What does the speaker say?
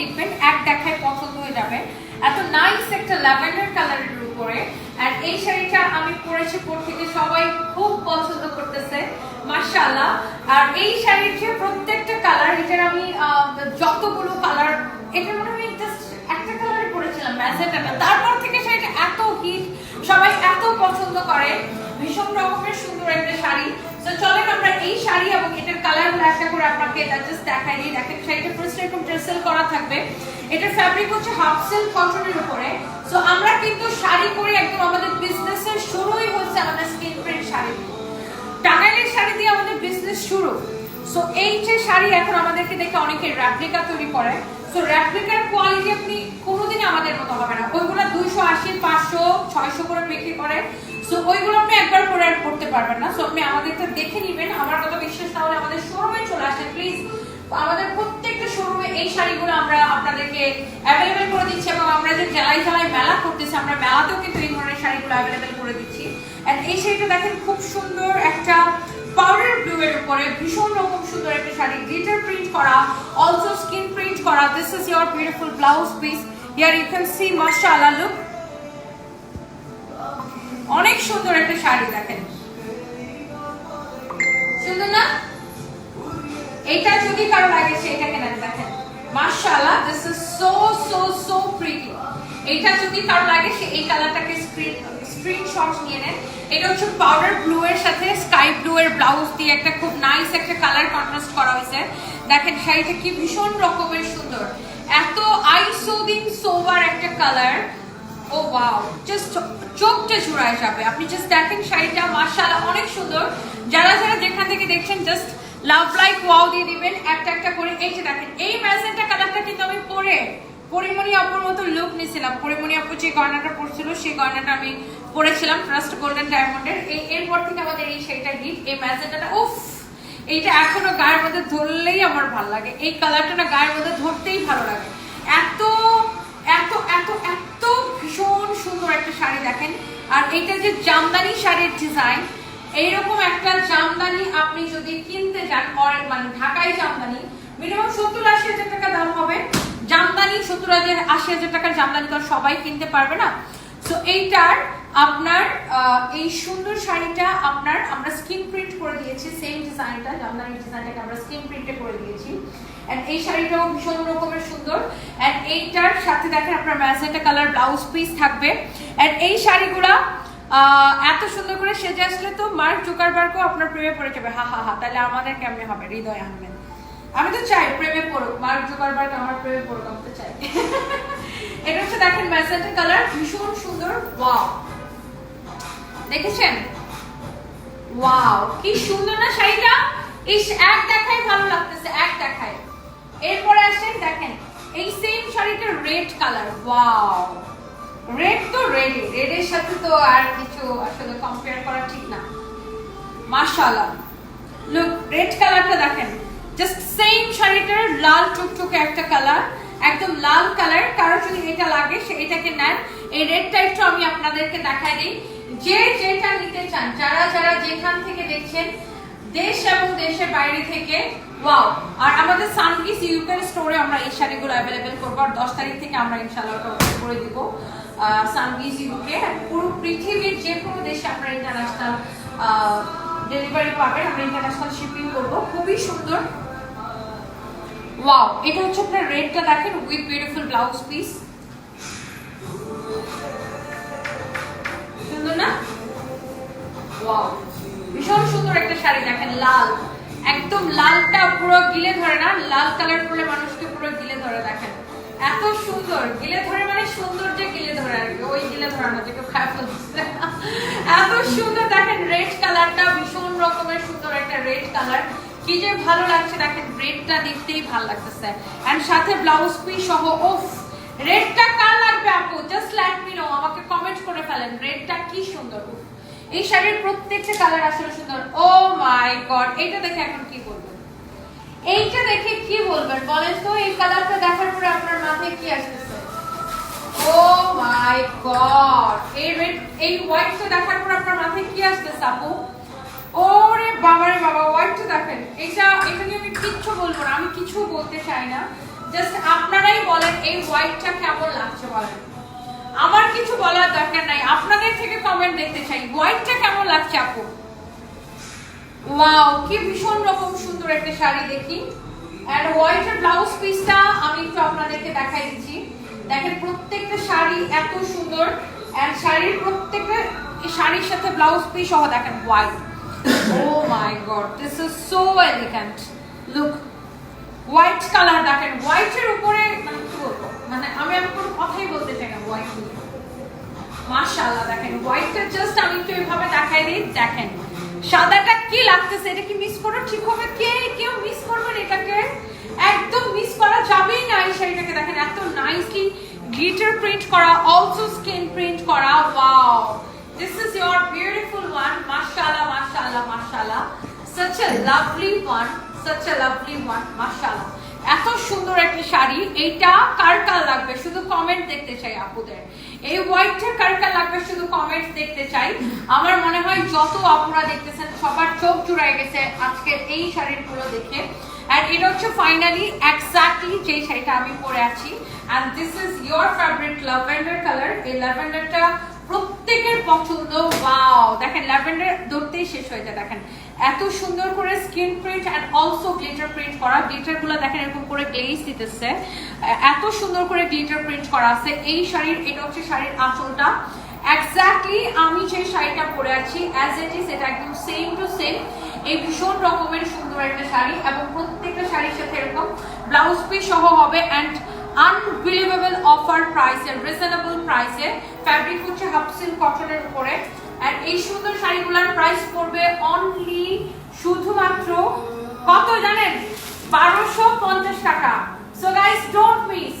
দেখবেন এক দেখায় পছন্দ হয়ে যাবে। এত নাইস একটা ল্যাভেন্ডার কালারের উপরে আর এই শাড়িটা আমি পরেছি পর থেকে সবাই খুব পছন্দ করতেছে। মাশাআল্লাহ। আর এই শাড়ির যে প্রত্যেকটা কালার এটার আমি যতগুলো কালার এটা মনে হয় একটা কালারে পরেছিলাম ম্যাজেন্টাটা তারপর থেকে শাড়িটা এত হিট সবাই এত পছন্দ করে। ভীষণ রকমের সুন্দর একটা শাড়ি তো চলেন আমরা এই শাড়ি এবং এটার কালারগুলো এটা আপনাকে জাস্ট দেখাই দিই। দেখেন শাড়িটা ফার্স্ট এরকম ড্রেসেল করা থাকবে। এটার ফ্যাব্রিক হচ্ছে হাফ সিল্ক কটনের উপরে। সো আমরা কিন্তু শাড়ি করে একদম আমাদের বিজনেসের শুরুই হচ্ছে আমাদের স্কিন প্রিন্ট শাড়ি। টাঙ্গাইলের শাড়ি দিয়ে আমাদের বিজনেস শুরু। সো এই যে শাড়ি এখন আমাদেরকে দেখে অনেকে র্যাপ্লিকা তৈরি করে। সো র্যাপ্লিকার কোয়ালিটি আপনি কোনোদিনই আমাদের মতো হবে না। ওইগুলো দুইশো আশি পাঁচশো, ছয়শো করে বিক্রি করে। সো ওইগুলো আপনি একবার আর করতে পারবেন না। সো আপনি আমাদেরটা দেখে নেবেন। আমার কথা বিশ্বাস তাহলে আমাদের শোরুমে চলে আসেন প্লিজ আমাদের প্রত্যেকটা শোরুমে এই শাড়িগুলো আমরা আপনাদেরকে অ্যাভেলেবেল করে দিচ্ছি এবং আমরা যে জেলায় জেলায় মেলা করতেছি, আমরা মেলাতেও কিন্তু এই ধরনের শাড়িগুলো অ্যাভেলেবেল করে দিচ্ছি। এন্ড এই শাড়িটা দেখেন খুব সুন্দর একটা পাউডার ব্লু এর উপরে, ভীষণ রকম সুন্দর একটা শাড়ি। গ্লিটার প্রিন্ট করা অলসো স্কিন প্রিন্ট করা। This is your beautiful blouse piece here you can see মাশাআল্লাহ লুক অনেক সুন্দর একটা শাড়ি দেখেন। সুন্দর না? এটা যদি কারও লাগে সেটা কেনেন দেখেন। মাশাআল্লাহ this is so so so pretty এটা যদি কারও লাগে, সে এই কালারটাকে স্ক্রিন স্ক্রিনশট নিয়ে নেন। এটা হচ্ছে পাউডার ব্লু এর সাথে স্কাই ব্লু এর ব্লাউজ দিয়ে একটা খুব নাইস একটা কালার কন্ট্রাস্ট করা হয়েছে। দেখেন, শাড়িটা কি ভীষণ রকমের সুন্দর। এত আই সোদিং সোবার একটা কালার ও ওয়াও জাস্ট চোখটা জুড়ায় যাবে। আপনি জাস্ট দেখেন শাড়িটা, মাশাআল্লাহ, অনেক সুন্দর। যারা যারা যেখান থেকে দেখছেন জাস্ট লাভ লাইক ওয়াও দিয়ে দিবেন। একটা একটা করে, এই যে দেখেন, এই ম্যাজেন্টা কালারটা কিন্তু আমি পরে, পরিমণি আপুর মতো লুক নিয়েছিলাম পরিমণি আপু যে গয়নাটা পরছিল, সেই গয়নাটা আমি পরেছিলাম ট্রাস্ট গোল্ডেন ডায়মন্ডের এই এরপর থেকে আমাদের এই শাড়িটা হিট এই ম্যাজেন্টাটা, উফ! এইটা এখনও গায়ের মধ্যে ধরলেই আমার ভালো লাগে। এই কালারটা না গায়ের মধ্যে ধরতেই ভালো লাগে। এত এত এত এত ভীষণ সুন্দর একটা শাড়ি দেখেন। আর এইটা যে জামদানি শাড়ির ডিজাইন এইরকম একটা জামদানি আপনি যদি কিনতে যান, or মানে ঢাকায় জামদানি মিনিমাম সত্তর আশি হাজার টাকা দাম হবে। জামদানি সত্তর হাজার আশি হাজার টাকার জামদানি তো সবাই কিনতে পারবে না। সো এইটার আপনার এই সুন্দর শাড়িটা আপনার, আমরা স্কিন প্রিন্ট করে দিয়েছি সেম ডিজাইনটা জামদানি ডিজাইনটাকে আমরা স্কিন প্রিন্টে করে দিয়েছি। এন্ড এই শাড়িটাও ভীষণ রকমের সুন্দর। এন্ড এইটার সাথে দেখেন আপনার ম্যাজেন্টা কালার ব্লাউজ পিস থাকবে। এন্ড এই শাড়িগুলা এত সুন্দর করে সেজে আসলে তো মার্ক জোকারবার্গও আপনার প্রেমে পড়ে যাবে। হা হা হা, তাহলে আমাদের কেমনে হবে? হৃদয় আহমেদ আমি তো চাই প্রেমে পড়ুক, মার্ক জোকারবার্গ আমার প্রেমে পড়ুক, আমি তো চাই। এটা হচ্ছে দেখেন ম্যাজেন্টা কালার, ভীষণ সুন্দর। ওয়াও দেখেছেন? ওয়াও, কি সুন্দর না শাড়িটা? ইস, এক দেখায় ভালো লাগতেছে, এক দেখায়। এরপরে আসেন, দেখেন, এই সেম শাড়িটা রেড কালার ওয়াও। রেড তো রেডি রেডের সাথে তো আর কিছু আসলে কম্পেয়ার করা ঠিক না। মাশাআল্লাহ। লুক রেড কালারটা দেখেন জাস্ট সেম শাড়িটার লাল টুকটুকে একটা কালার একদম লাল কালার কারও যদি এটা লাগে, সে এটাকে নেন। এই রেডটা একটু আমি আপনাদেরকে দেখাই দিই। যে যেটা নিতে চান, যারা যারা যেখান থেকে দেখছেন, দেশ এবং দেশের বাইরে থেকে, ওয়াও। আর আমাদের সানকিস ইউকের স্টোরে আমরা এই শাড়িগুলো অ্যাভেলেবেল করব। আর দশ তারিখ থেকে আমরা ইনশাল্লাহ করে দিব সানকিস ইউকে। পুরো পৃথিবীর যে কোনো দেশে আমরা ইন্টারন্যাশনাল ডেলিভারি পাবেন। আমরা ইন্টারন্যাশনাল শিপিং করব। খুবই সুন্দর। ওয়াও, এটা হচ্ছে আপনার রেডটা দেখেন উইথ বিউটিফুল ব্লাউজ পিস ভীষণ সুন্দর একটা শাড়ি দেখেন, লাল। একদম লালটা পুরো গিলে ধরে না, লাল কালার করলে মানুষকে পুরো গিলে ধরে দেখেন। এত সুন্দর, গিলে ধরে মানে সুন্দর যে গিলে ধরে আর কি, ওই গিলে ধরে না যে কেউ খায় এত সুন্দর দেখেন রেড কালারটা ভীষণ রকমের সুন্দর একটা রেড কালার কি যে ভালো লাগছে দেখেন রেডটা দেখতেই ভালো লাগতেছে। এন্ড সাথে ব্লাউজ পিস সহ ওফ রেডটা কার লাগবে আপু? জাস্ট লেট মি নো আমাকে কমেন্ট করে ফেলেন রেডটা কি সুন্দর এই শাড়ির প্রত্যেকটা কালার আসলে সুন্দর। ও মাই গড এটা দেখে এখন কি বলবেন? এইটা দেখে কি বলবেন বলেন তো? এই কালারটা দেখার পরে আপনার মাথায় কি আসতেছে? ও মাই গড, এই রেড এই হোয়াইটটা দেখার পর আপনার মাথায় কি আসতেছে আপু? ওরে বাবারে বাবা হোয়াইটটা দেখেন। এটা এটা নিয়ে আমি কিচ্ছু বলব না, আমি কিছু বলতে চাই না। জাস্ট আপনারাই বলেন এই হোয়াইটটা কেমন লাগছে বলেন। বলার দরকার নাই। আপনাদের থেকে কমেন্ট দেখতে চাই। হোয়াইটটা কেমন লাগছে আপু? ওয়াও কি ভীষণ রকম সুন্দর একটা শাড়ি দেখি। এন্ড হোয়াইটের ব্লাউজ পিসটা আমি একটু আপনাদেরকে দেখাই দিচ্ছি। দেখেন, প্রত্যেকটা শাড়ি এত সুন্দর। এন্ড শাড়ির প্রত্যেকটা শাড়ির সাথে ব্লাউজ পিস সহ দেখেন white oh my god this is so elegant look white colour দেখেন হোয়াইটের উপরে মানে কি বলব? মানে আমি আমি কোনো কথাই বলতে চাই না হোয়াইট মাশাআল্লাহ, দেখেন হোয়াইটটা জাস্ট আমি একটু এইভাবে দেখাই দিই, দেখেন, সাদাটা কি লাগতেছে, এটা কি মিস করা? ঠিক হবে? কে, কেউ মিস করবেন এটাকে? একদম মিস করা যাবেই না এই শাড়িটাকে, দেখেন, এত নাইসলি গ্লিটার প্রিন্ট করা অলসো স্কিন প্রিন্ট করা wow this is your beautiful one মাশাআল্লাহ মাশাআল্লাহ মাশাআল্লাহ, such a lovely one, such a lovely one, মাশাআল্লাহ। এত সুন্দর একটা শাড়ি, এইটা কার কার লাগবে? শুধু কমেন্ট দেখতে চাই আপুদের। এই হোয়াইটটা কার কার লাগবে শুধু কমেন্টস দেখতে চাই। আমার মনে হয় যত আপুরা দেখতেছেন, সবার চোখ চুরাই গেছে আজকের এই শাড়িগুলো দেখে। আর এটা হচ্ছে ফাইনালি এক্স্যাক্টলি যে শাড়িটা আমি পরে আছি। And this is your favourite lavender colour এই ল্যাভেন্ডারটা প্রত্যেকের পছন্দ ওয়াও দেখেন, ল্যাভেন্ডার ধরতেই শেষ হয়ে যায়, দেখেন। এত সুন্দর করে screen print and also glitter print করা। গ্লিটারগুলো দেখেন, এরকম করে গ্লেজ দিতেছে। এত সুন্দর করে গ্লিটার প্রিন্ট করা আছে। এই শাড়ির, এটা হচ্ছে শাড়ির আঁচলটা। এক্স্যাক্টলি আমি যে শাড়িটা পরে আছি অ্যাজ ইট ইজ এটা একদম সেম টু সেম এই ভীষণ রকমের সুন্দর একটা শাড়ি এবং প্রত্যেকটা শাড়ির সাথে এরকম ব্লাউজ পিস সহ হবে অ্যান্ড আনবিলিভেবল অফার প্রাইসে রিজনেবল প্রাইসে হাফ সিল্ক কটনের উপরে। আর এই সুন্দর শাড়িগুলোর প্রাইস পড়বে অনলি শুধুমাত্র কত জানেন? বারোশো পঞ্চাশ টাকা। So guys don't miss